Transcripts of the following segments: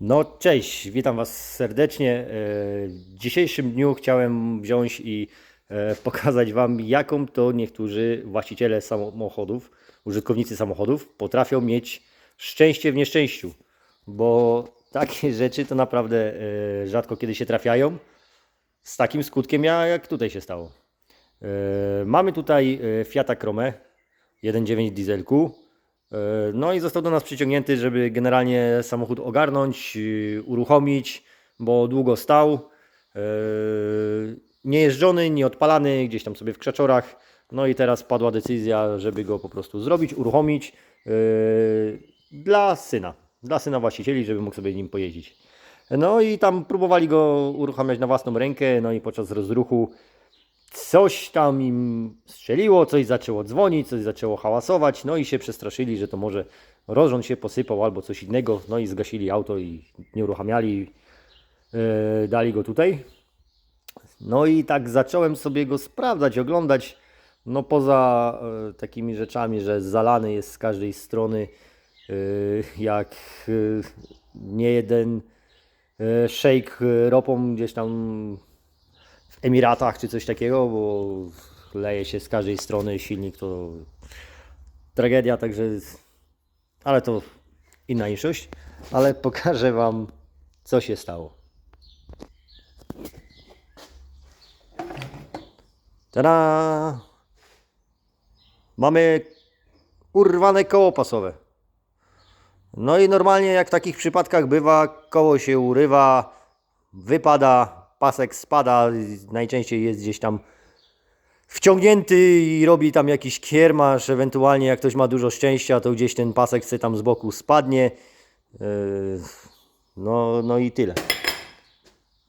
No cześć, witam Was serdecznie. E, W dzisiejszym dniu chciałem wziąć i e, pokazać Wam, jaką to niektórzy właściciele samochodów, użytkownicy samochodów potrafią mieć szczęście w nieszczęściu, bo takie rzeczy to naprawdę e, rzadko kiedy się trafiają. Z takim skutkiem ja- jak tutaj się stało. Mamy tutaj Fiata Crome 1.9 dieselku. E, No i został do nas przyciągnięty, żeby generalnie samochód ogarnąć, yy, uruchomić, bo długo stał. E, Niejeżdżony, nieodpalany, gdzieś tam sobie w krzaczorach. No i teraz padła decyzja, żeby go po prostu zrobić, uruchomić e, dla syna. Dla syna właścicieli, żeby mógł sobie nim pojeździć. No i tam próbowali go uruchamiać na własną rękę, no i podczas rozruchu coś tam im strzeliło, coś zaczęło dzwonić, coś zaczęło hałasować, no i się przestraszyli, że to może rozrząd się posypał albo coś innego, no i zgasili auto i nie uruchamiali, yy, dali go tutaj. No i tak zacząłem sobie go sprawdzać, oglądać, no poza e, takimi rzeczami, że zalany jest z każdej strony, e, jak e, nie jeden szejk ropą gdzieś tam Emiratach czy coś takiego, bo leje się z każdej strony silnik, to tragedia, także ale to inna inszość, ale pokażę Wam co się stało. Tada! Mamy urwane koło pasowe. No i normalnie jak w takich przypadkach bywa, koło się urywa, wypada, pasek spada, najczęściej jest gdzieś tam wciągnięty i robi tam jakiś kiermasz, ewentualnie jak ktoś ma dużo szczęścia, to gdzieś ten pasek sobie tam z boku spadnie. Yy, No, no i tyle.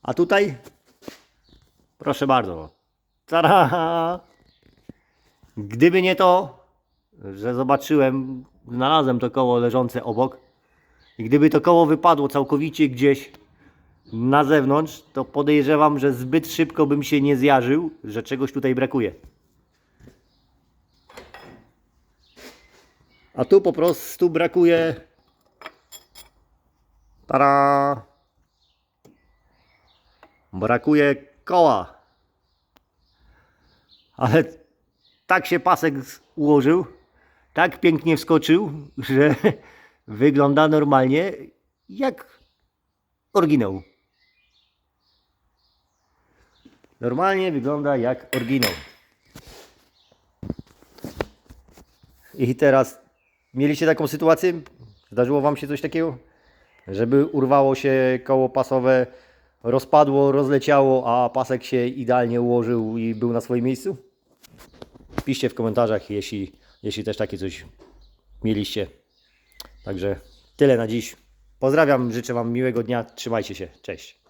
A tutaj? Proszę bardzo. Tada! Gdyby nie to, że zobaczyłem, znalazłem to koło leżące obok gdyby to koło wypadło całkowicie gdzieś na zewnątrz, to podejrzewam, że zbyt szybko bym się nie zjarzył, że czegoś tutaj brakuje. A tu po prostu brakuje. Tara! Brakuje koła. Ale tak się pasek ułożył, tak pięknie wskoczył, że wygląda normalnie jak oryginał. Normalnie wygląda jak oryginał. I teraz mieliście taką sytuację? Zdarzyło Wam się coś takiego? Żeby urwało się koło pasowe, rozpadło, rozleciało, a pasek się idealnie ułożył i był na swoim miejscu? Piszcie w komentarzach, jeśli, jeśli też takie coś mieliście. Także tyle na dziś. Pozdrawiam, życzę Wam miłego dnia. Trzymajcie się. Cześć.